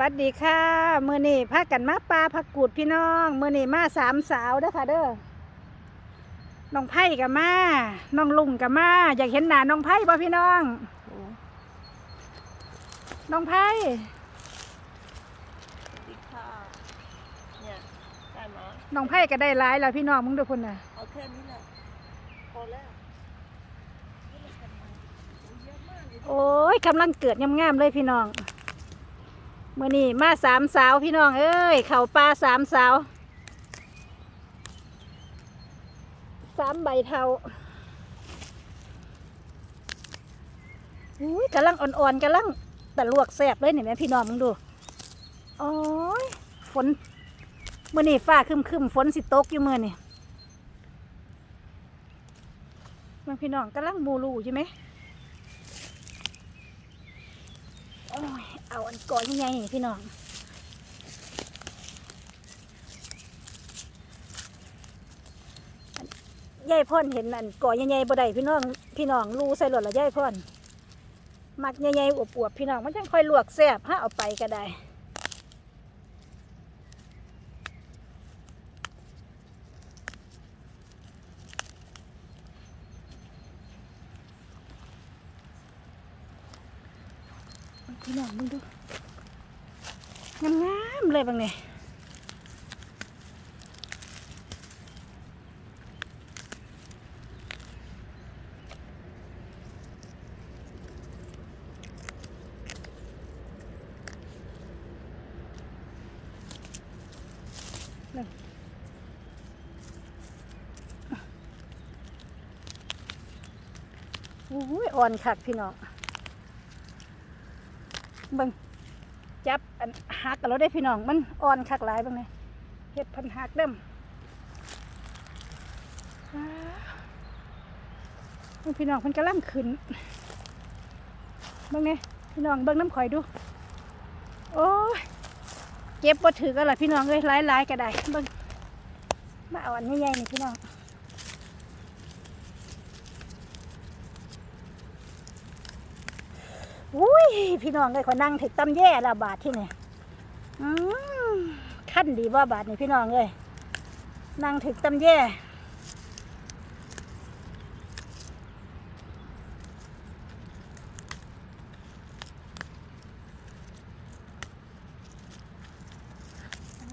วัสดีค่ะมือนี่พากันมาปลาผักกูดพี่น้องมือนี่มาสามสาวเด้อค่ะเด้อน้องไผ่กับมาน้องลุงกับมาอยากเห็นหน้าน้องไผ่ป่ะพี่น้อง น้องไผ่ดีค่ะเนี่ยได้ไหมน้องไผ่ก็ได้หลายแล้วพี่น้องมึงดูคนน่ะเอาแค่นี้แหละพอแล้วโอ้ยกำลังเกิดงามๆเลยพี่น้อง มือนี่มาสามสาวพี่น้องเอ้ยเข่าปลาสามสาวสามใบเทาอุ้ยกำลังอ่อนๆกำลังแต่ลวกแสบเลยเนี่ยแม่พี่น้องมึงดูโอ้ยฝนมือนี่ฟ้าครึมๆฝนสิตกอยู่มือนี่แม่พี่น้องกำลังมูรูใช่ไหมโอ้ย เอาอันก่อนยังไงพี่น้องยายพ่อนเห็นอันก่อใหญ่ๆบ่ได้พี่น้องพี่น้องรูใส่หลอดละยายพ่อนมักใหญ่ๆอวบๆพี่น้องมันจังค่อยลวกแซ่บถ้าเอาไปก็ได้ มึงดูงามๆเลยบางเนี่ยอุ้ยอ่อนคักพี่น้อง เบิ่งจับ อันหักกันแล้วได้พี่น้อง มันอ่อนคักหลายเบางเลยเห็ดพันหักเด้มว้าวเบิ่งพี่น้องเพิ่นกำลังขึ้นบิ่งไงพี่น้องเบิ่งน้ำข่อยดู โอ้ยเก็บบ่ถือกันล่ะพี่น้องเอ้ยหลายๆก็ได้เบิ่งมาเอาอันใหญ่ๆนี่พี่น้อง อุ้ยพี่น้องเลยขอยนั่งถึกตำแย่ละบาทที่นี่ขั้นดีว่าบาทนี่พี่น้องเลยนั่งถึกตำแย่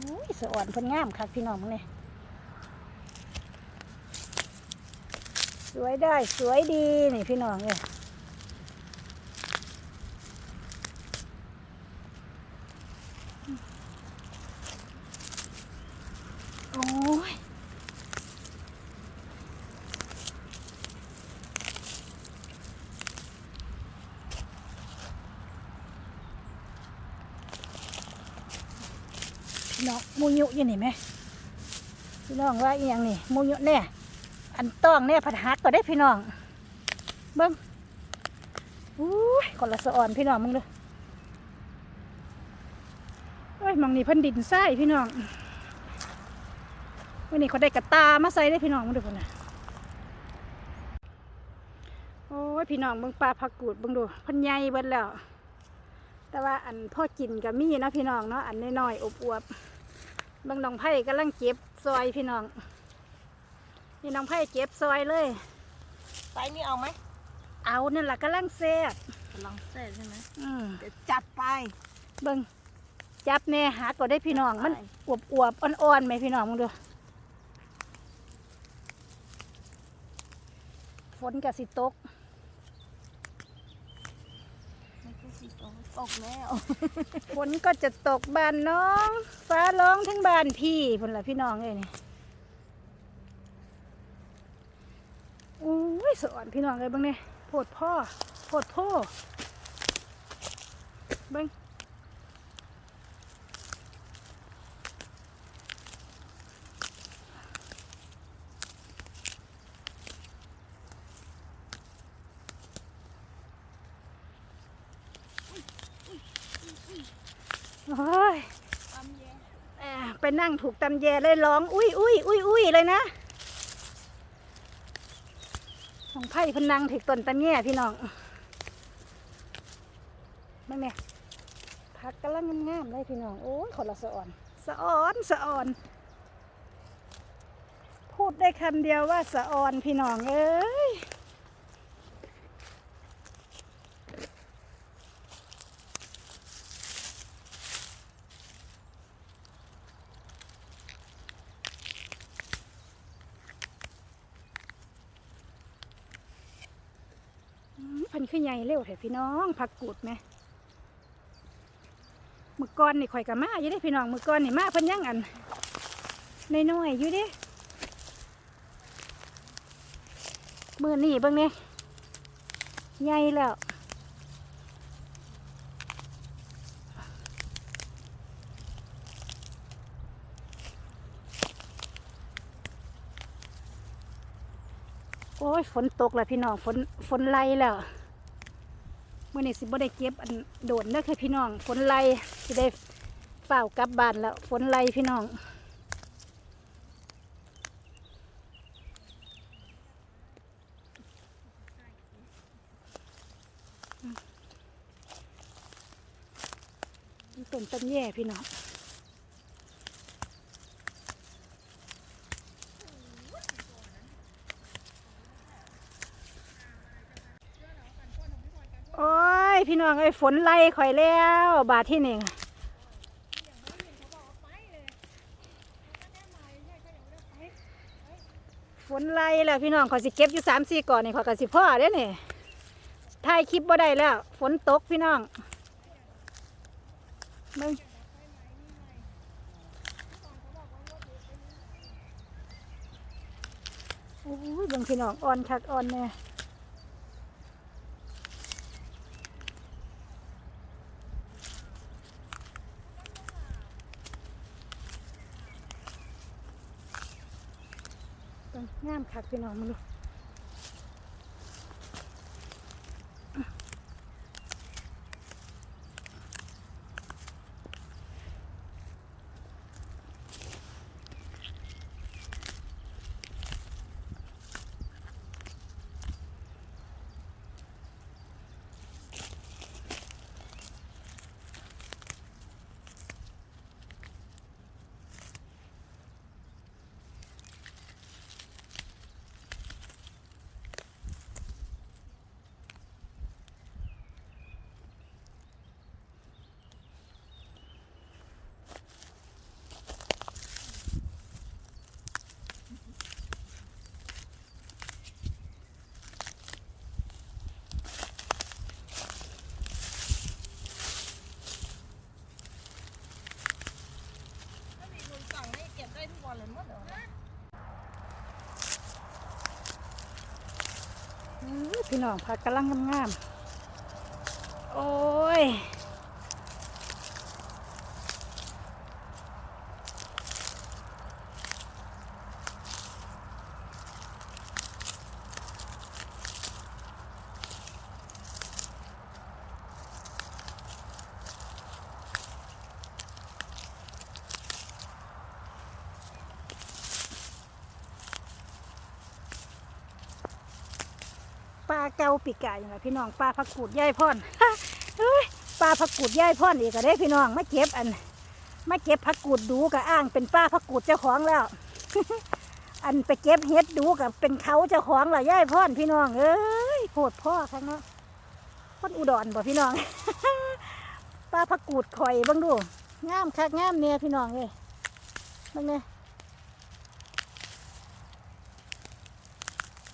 อุ้ยสอ่อนพนงามคักพี่น้องมึงเนี่ยสวยได้สวยดีนี่พี่น้องเลย โอ้ย พี่น้ อยู่นี่ไหมพี่น้องว่าอีหยังนี่มูยุเนี่ยอันต้องเนี่ยผัดฮักก็ได้พี่น้องเบิ้งอุ้ยคนละสะอ่อนพี่น้องมึงเลยโอ้ยมองนี่พันดินทรายพี่น้องวันนี้เขาได้กระตามาใส่ได้พี่น้องมึงดูคนน่ะโอ้ยพี่น้องเบิ่งปลาผักกูดเบิ่งดูพันใหญ่เบิดแล้ว แต่ว่าอันพ่อกินก็มีนะพี่น้องเนาะอันน้อยๆอบอวบ เบิ่งน้องไผ่กำลังเก็บซอยพี่น้อง นี่น้องไผ่เก็บซอยเลย ไซส์นี้เอาไหมเอานั่นล่ะกำลังแซ่บกำลังเสร็จใช่ไหมอืมเดี๋ยวจัดไป เบิ่งจับแน่หาก็ได้พี่น้องมันไปอวบอวบๆอ่อนๆไหมพี่น้องมึงดูฝนกับสิตก ไม่ใช่สิ ตกตกแล้วฝนก็จะตกบ้านน้อง ฟ้าร้องทั้งบ้านพี่พุ่นละพี่น้องเลยนี่โอ้ยสอนพี่น้องเลยบ้างเนี่ยโพดพ่อโพดพ่อบ้าง อ้ยไปนั่งถูกตำแยเลยร้องอุ้ยอุ้ยอุ้ยอุ้ยเลยนะของไผ่พนังถึกต้นตำแยพี่น้องไม่แม่ผพักกำลังงามๆเลยพี่น้องโอ้ยคนละสะอ่อนสะอ่อนสะอ่อน พูดได้คำเดียวว่าสะอ่อนพี่น้องเอ้ย อืมเพันขึ้นใหญ่เร็วแท้พี่น้องผักกูดไหมมือก้อนนี่ข่อยกับมาอยู่เด้พี่น้องมือก้อนนี่มาเพิ่นยังอันน้อยๆอยู่ด้มือนี่เบิ่งนี่ใหญ่แล้วโอ้ยฝนตกแล้วพี่น้องฝนฝนไล่แล้ว เมื่อนี้สิบ่ได้เก็บอันโดนเด้อค่ะพี่น้องฝนไล่สิได้เฝ้ากลับบ้านแล้วฝนไล่พี่น้องต้นเป็นต้นแย่พี่น้อง โอ้ย พี่น้ องไอ้ฝนไล่ข่อยแล้ว บาทที่หนึ่งฝนไล่แล้วพี่น้องขอสิเก็บอยู่สามสี่ก่อนนี่ขอยก็สิพ่อเด้เนี่ยถ่ายคลิปบ่ได้แล้ว ฝนตกพี่น้องมึงโอ้ยบิ่งพี่น้องอ่อนคักอ่อนแน่ต้องงามคัก พี่น้องมาดูอื้อ พี่น้องผักกำลังงามๆโอ้ย เกาปีกไก่ย่างไรพี่น้องปลาผักกูดย่ายพ่อนปลาผักกูดย่ายพ่อนอีกก็ได้พี่น้องมาเก็บอันมาเก็บผักกูดดูกับอ้างเป็นป้าผักกูดเจ้าของแล้ว อันไปเก็บเฮ็ดดูกับเป็นเขาเจ้าของละย่ายพ่อนพี่น้องเอ้ยโพดพ่อครั้งเนาะคนอุดรบ่พี่น้องปลาผักกูดข่อยเบังดูงามคักงามเนี่ยพี่น้องเลยเบังเนี่ย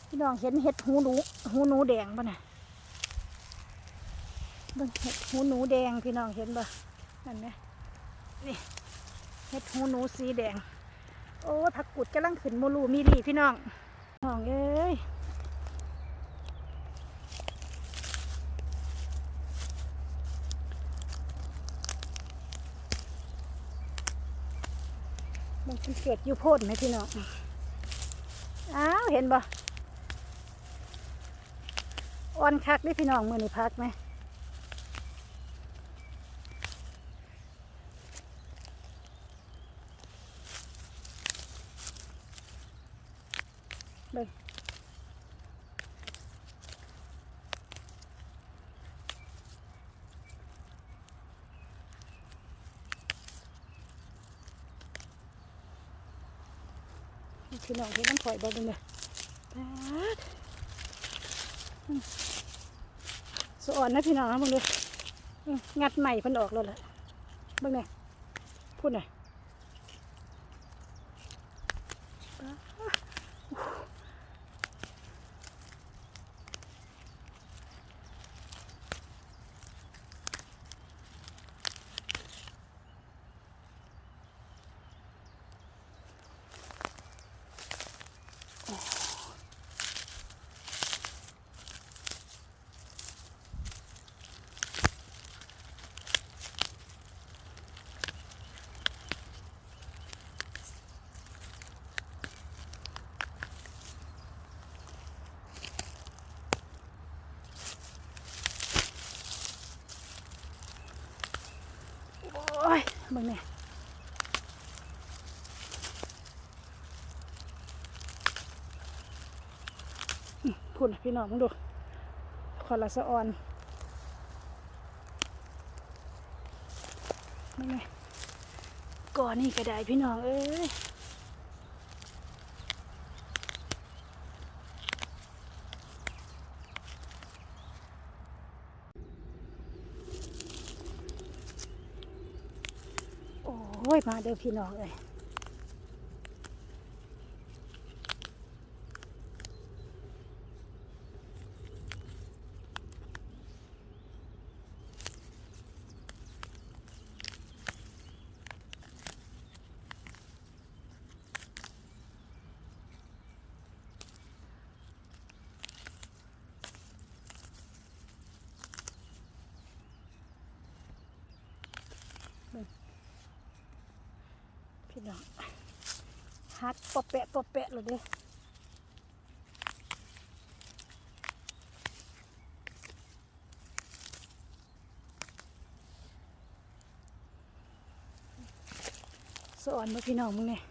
พี่น้องเห็นเห็ดหูหนูหูหนูแดงปะน่ะเบิ่งเห็ดหูหนูแดงพี่น้องเห็นปะนั่นไหมนี่เห็ดหูหนูสีแดง โอ้ผักกุดกำลังขึ้นโมลูมีรีพี่น้องน้องเอ้ยมันเกิดอยู่โพดไหมพี่น้อง อ้าว เห็นบ่ อ่อนคักได้พี่น้องมือในพักไหมเบิ่งพี่น้องเห็นน้ำข่อยบ่ดึงเลย อ่อนนะพี่น้องมึงดูงัดใหม่พันออกแล้วแหละเบิ่งไงพูดหน่อยป๊าดโมึงเบิ่งไงอืมพูดน่ะพี่น้องมึงดูคอลาสะออนนี่ไงก่อนนี่ก็ได้พี่น้องเอ้ย โอ้ย มาเด้อพี่น้องเลย พี่น้องฮัดปะแปะปะแปะเลยเด้อสอนมาพี่น้องมึงเนี่ย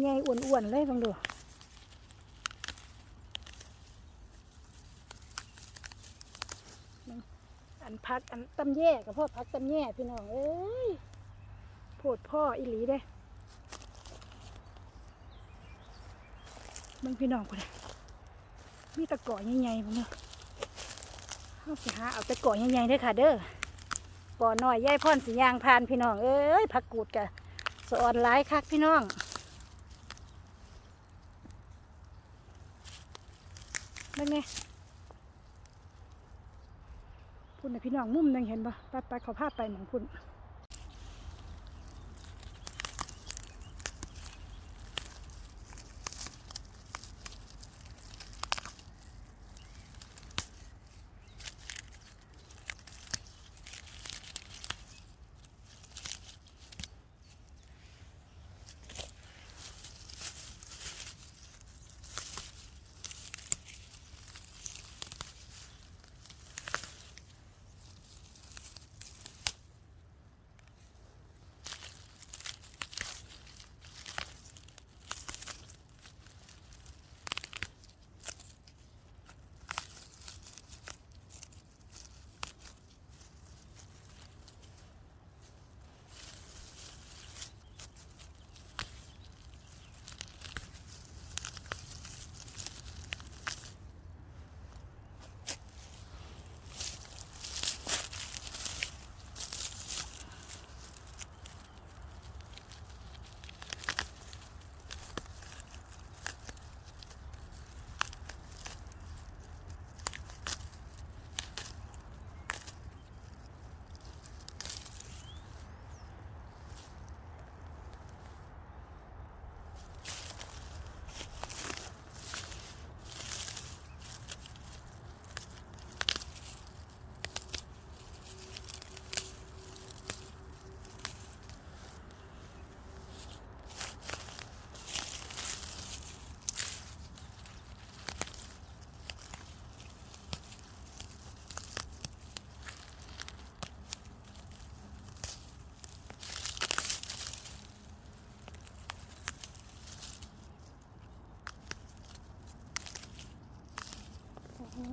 ใหญ่ๆอ้วนๆเลยบังดูอันพักอันตำแย่กับพ่อพักตำแย่พี่น้องเอ้ย โพดพ่ออีหลีเด้มึงพี่น้องกูเด้มีตะกอใหญ่ๆมึงเนาะเอาไปหาเอาตะกอใหญ่ๆเด้อค่ะ เด้อก่อน้อยยายพ่อนสียางพานพี่น้อง เอ้ยผักกูดกะสอนหลายคักพี่น้องเป็นไงพุ่นนะพี่น้องมุมหนึงเห็นปะไปไปเขาพไปหมองพุ่น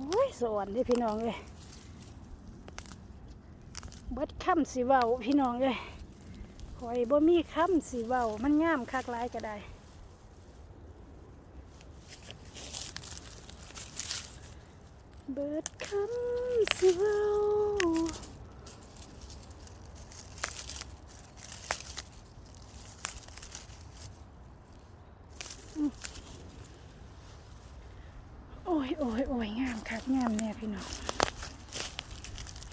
อ้ยสวรรค์พี่น้องเลยเบิดค่ำสีเบาพี่น้องเลยหอยบ่มีค่ำสีเบามันงามคักร้ายก็ได้เบิดคำสีเว้า งามแน่พี่น้อง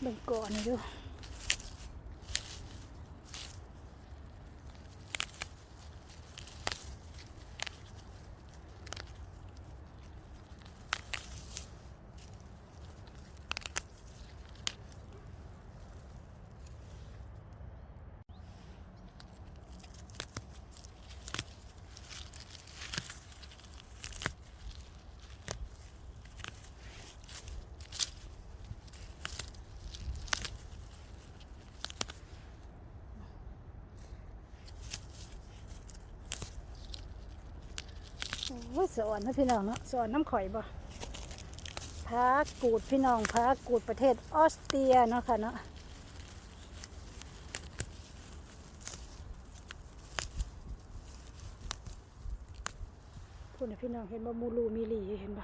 เบิ่งก่อนนี่ดู โอ้ยสอนนะพี่น้องเนาะสอนน้ำข่อยบ่พากกูดพี่น้องพากกูดประเทศออสเตรียเนาะค่ะเนาะพูดนะพี่น้องเห็นบ่มูลูมีลีเห็นบ่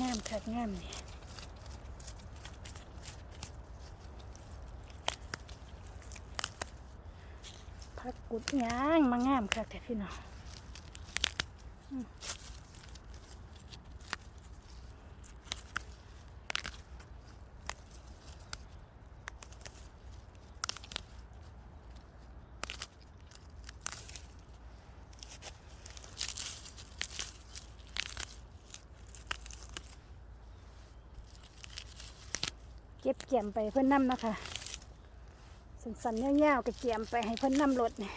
งามคักงามเนี่ยพักกุดยางมางามคักแต่พี่น้อง เก็บเกี่ยมไปเพื่อนนำนะคะสันๆเงี้ยวๆก็เกี่ยมไปให้เพื่อนนำรถเนี่ย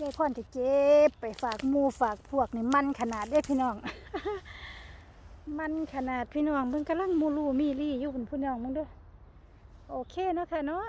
ยายพ่อนจะเก็บไปฝากมูฝากพวกนี่มันขนาดเด้พี่น้อง มันขนาดพี่น้องเบิ่งกำลังมูลูมีรี่อยู่บนพี่น้องมึงด้วยโอเคเนาะค่ะเนาะ